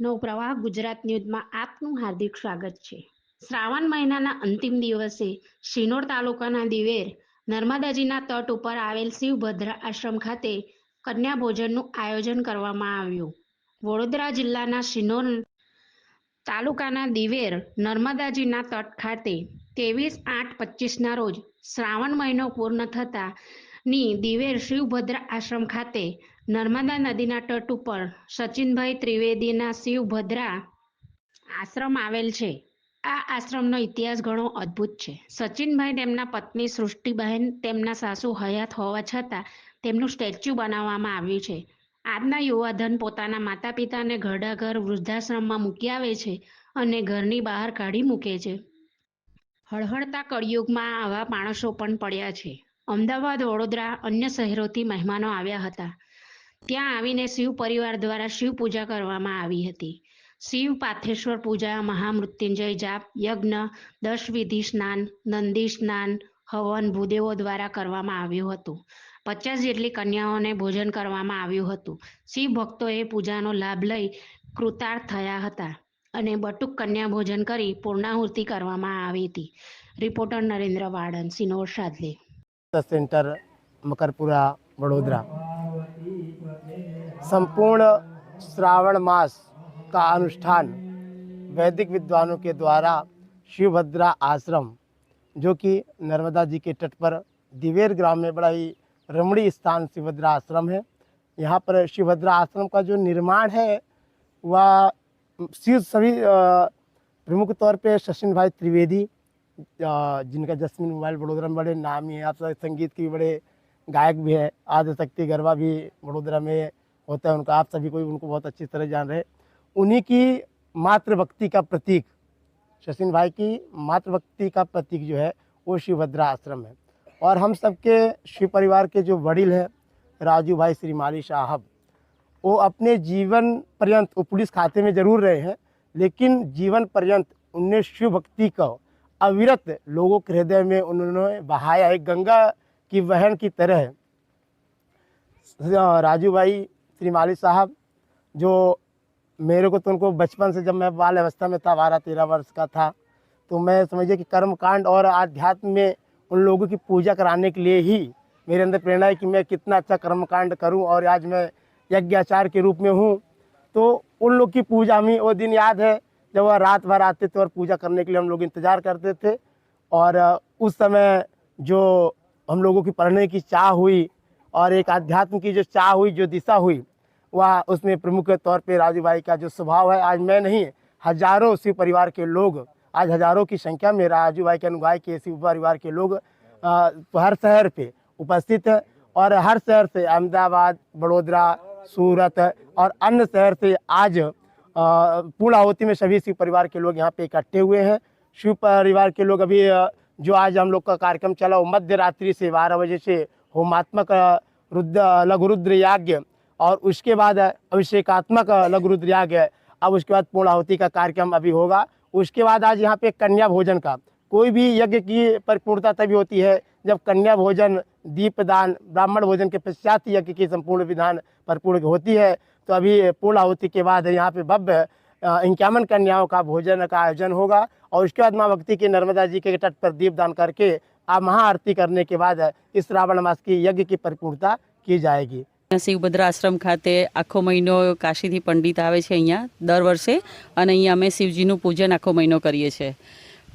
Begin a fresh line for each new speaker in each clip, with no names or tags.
નવપ્રવાહ ગુજરાત ન્યૂઝમાં આપનું હાર્દિક સ્વાગત છે. શ્રાવણ મહિનાના અંતિમ દિવસે શિનોર તાલુકાના દિવેર, નર્મદાજીના તટ ઉપર આવેલ શિવભદ્રા આશ્રમ ખાતે કન્યા ભોજનનું આયોજન કરવામાં આવ્યું. વડોદરા જિલ્લાના શિનોર તાલુકાના દિવેર, નર્મદાજીના તટ ખાતે ત્રેવીસ આઠ પચીસના રોજ શ્રાવણ મહિનો પૂર્ણ થતાં ની દિવેર શિવભદ્ર આશ્રમ ખાતે નર્મદા નદીના તટ ઉપર સચિનભાઈ ત્રિવેદીના શિવભદ્રા આશ્રમ આવેલ છે. આ આશ્રમનો ઇતિહાસ ઘણો અદ્ભુત છે. સચિનભાઈ તેમના પત્ની સૃષ્ટિબહેન, તેમના સાસુ હયાત હોવા છતાં તેમનું સ્ટેચ્યુ બનાવવામાં આવ્યું છે. આજના યુવાધન પોતાના માતા પિતાને ઘરડાઘર વૃદ્ધાશ્રમમાં મૂકી આવે છે અને ઘરની બહાર કાઢી મૂકે છે. હળહળતા કળિયુગમાં આવા માણસો પણ પડ્યા છે. અમદાવાદ, વડોદરા અન્ય શહેરોથી મહેમાનો આવ્યા હતા. ત્યાં આવીને શિવ પરિવાર દ્વારા શિવ પૂજા કરવામાં આવી હતી. શિવ પાથેશ્વર પૂજા, મહામૃત્યુંજય જાપ, યજ્ઞ, દશ વિધિ સ્નાન, નંદી સ્નાન, હવન ભૂદેવો દ્વારા કરવામાં આવ્યું હતું. પચાસ જેટલી કન્યાઓને ભોજન કરવામાં આવ્યું હતું. શિવ ભક્તોએ પૂજાનો લાભ લઈ કૃતાર્થ થયા હતા અને બટુક કન્યા ભોજન કરી પૂર્ણાહુતિ કરવામાં આવી હતી. રિપોર્ટર નરેન્દ્ર વાડન સિનોર શાદલી
सेंटर मकरपुरा, वडोदरा। संपूर्ण श्रावण मास का अनुष्ठान वैदिक विद्वानों के द्वारा शिवभद्रा आश्रम, जो कि नर्मदा जी के तट पर दिवेर ग्राम में बड़ा ही रमणीय स्थान शिवभद्रा आश्रम है। यहाँ पर शिवभद्रा आश्रम का जो निर्माण है, वह शिव सभी प्रमुख तौर पे सचिन भाई त्रिवेदी जिनका जस्मिन मोबाइल वडोदरा में बड़े नामी है आप सब संगीत के बड़े गायक भी है। आदि शक्ति गरबा भी वडोदरा में होता है। उनका आप सभी कोई उनको बहुत अच्छी तरह जान रहे उन्हीं की मातृभक्ति का प्रतीक, शशिन भाई की मातृभक्ति का प्रतीक जो है, वो शिवभद्रा आश्रम है। और हम सबके शिव परिवार के जो वडील हैं, राजू भाई श्रीमाली साहब, वो अपने जीवन पर्यंत, वो पुलिस खाते में ज़रूर रहे हैं, लेकिन जीवन पर्यंत उनने शिव भक्ति को अविरत लोगों के हृदय में उन्होंने बहाया। एक गंगा की बहन की तरह राजू भाई श्रीमाली साहब, जो मेरे को तो उनको बचपन से जब मैं बाल अवस्था में था, बारह, तेरह वर्ष का था तो मैं समझिए कि कर्म कांड और आध्यात्म में उन लोगों की पूजा कराने के लिए ही मेरे अंदर प्रेरणा है कि मैं कितना अच्छा कर्म कांड करूँ और आज मैं यज्ञाचार के रूप में हूँ। तो उन लोग की पूजा हमें वो दिन याद है जब वह रात भर आते थे और पूजा करने के लिए हम लोग इंतज़ार करते थे और उस समय जो हम लोगों की पढ़ने की चाह हुई और एक आध्यात्म की जो चाह हुई जो दिशा हुई वह उसमें प्रमुख तौर पे राजू भाई का जो स्वभाव है आज मैं नहीं हज़ारों शिव परिवार के लोग आज हज़ारों की संख्या में राजू भाई के अनुगाई के शिव परिवार के लोग अ, हर शहर पे उपस्थित है और हर शहर से अहमदाबाद बड़ोदरा सूरत और अन्य शहर से आज पूर्ण आहुति में सभी शिव परिवार के लोग यहाँ पे इकट्ठे हुए हैं। शिव परिवार के लोग अभी जो आज हम लोग का कार्यक्रम चला वो मध्य रात्रि से बारह बजे से होमात्मक रुद्र लघु रुद्र याज्ञ और उसके बाद अभिषेकात्मक अ, लघु रुद्र याज्ञ। अब उसके बाद पूर्ण आहुति का कार्यक्रम अभी होगा। उसके बाद आज यहाँ पे कन्या भोजन का। कोई भी यज्ञ की परिपूर्णता तभी होती है जब कन्या भोजन दीपदान ब्राह्मण भोजन के पश्चात यज्ञ की संपूर्ण विधान परिपूर्ण होती है। तो अभी पूर्ण आहुति के बाद यहाँ पे भव्य अ, इक्यावन कन्याओं का भोजन का आयोजन होगा और उसके बाद माँ भक्ति के नर्मदा जी के तट पर दीपदान करके आप महाआरती करने के बाद इस श्रावण मास की यज्ञ की परिपूर्णता की जाएगी
શિવભદ્રા આશ્રમ ખાતે આખો મહિનો કાશીથી પંડિત આવે છે અહીંયા દર વર્ષે અને અહીંયા અમે શિવજીનું પૂજન આખો મહિનો કરીએ છીએ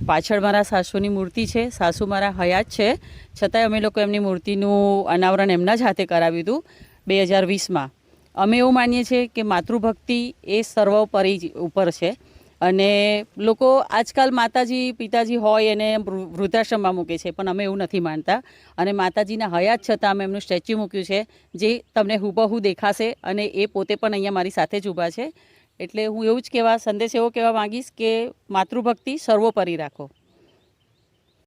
પાછળ મારા સાસુની મૂર્તિ છે સાસુ મારા હયાત છે છતાંય અમે લોકો એમની મૂર્તિનું અનાવરણ એમના જ હાથે કરાવ્યું હતું બે હજાર વીસમાં અમે એવું માનીએ છીએ કે માતૃભક્તિ એ સર્વોપરી ઉપર છે. અને લોકો આજકાલ માતાજી, પિતાજી હોય એને વૃદ્ધાશ્રમમાં મૂકે છે, પણ અમે એવું નથી માનતા. અને માતાજીના હયાત છતાં અમે એમનું સ્ટેચ્યુ મૂક્યું છે, જે તમને હુબહુ દેખાશે અને એ પોતે પણ અહીંયા મારી સાથે જ ઊભા છે. એટલે હું એવું જ કહેવા, સંદેશ એવો કહેવા માંગીશ કે માતૃભક્તિ સર્વોપરી રાખો.